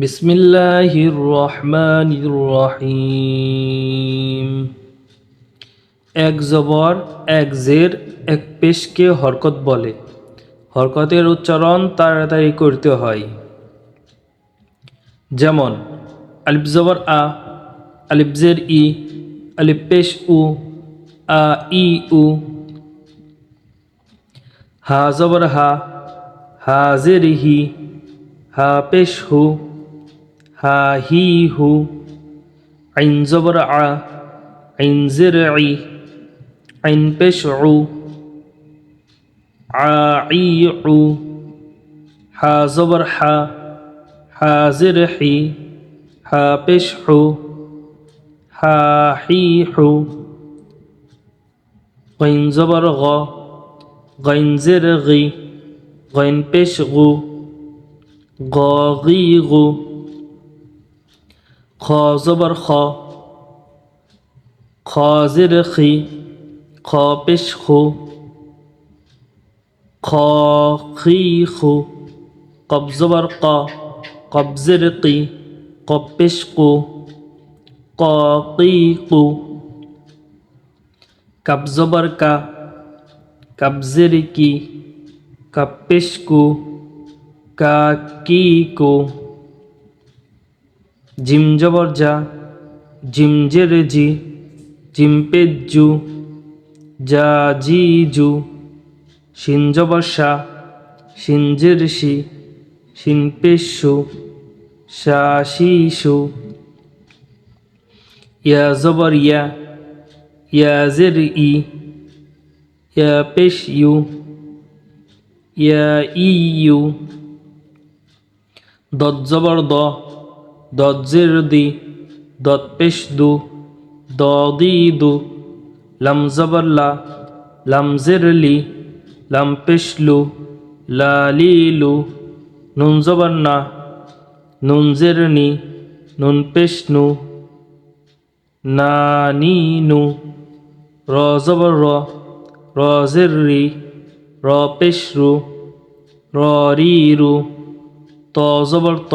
বিসমিল্লাহির রহমানির রহিম। এক জবর, এক জের, এক পেশকে হরকত বলে। হরকতের উচ্চারণ তাড়াতাড়ি করতে হয়। যেমন, আলিফ জবর আ, আলিফ জের ই, আলিফ পেশ উ, আ, ই, উ। হা জবর হা হা জের হি, হা পেশ হু। ها هي هو عين زبرع عين زرعي عين بشع عاعيع ها زبرح ها زرحي ها بشح ها حيح غين زبرغ غين زرغي غين بشغ غاغيغ খ জবর খ খ জের খি খ পেশ খু খ খি খু কব জবর ক কব জের কি কব পেশ কু ক কি কু কাব জবর কা কাব কা কি কু জিম জবর যা, জিম জের জি, জিম পেজু যা জি জু, শিন জবর শা শিন জের শিন পেশু শা শিশু ইয়া জবর ইয়া ইয়া জের ই, ইয়া পেশ ইউ, ইয়া ইউ। দত জবর দ দি, দত পেশ দু দ দি দু লাম জবর লা লাম জের লি লাম পেশ লু লা লি লু নুন জবর না নুন জের নি নুন নু না নু র জবর র র জের রি র রু রি রু ত।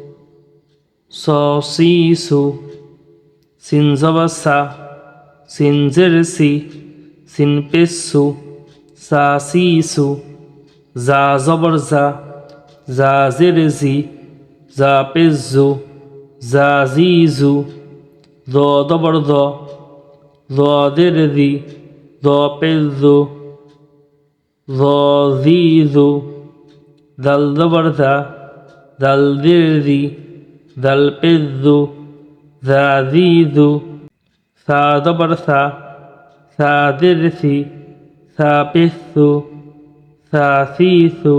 দু তা জবর তা তা জের তি তা পেশ তু তা তি তু সদ জবর স সজ্জের সি সৎ পেশু স সি সু সিন জবর সা সিনজের সি সিন পেশু সা সি জা জবর জা জা জা পেজু জা জি জু দ দবর দ দ দের দি পেজু দ জি দাল দবর দাল দের দি দাল পেজু জা জি জু সা দবর সা সা দের সি সা পেশু সা সি সু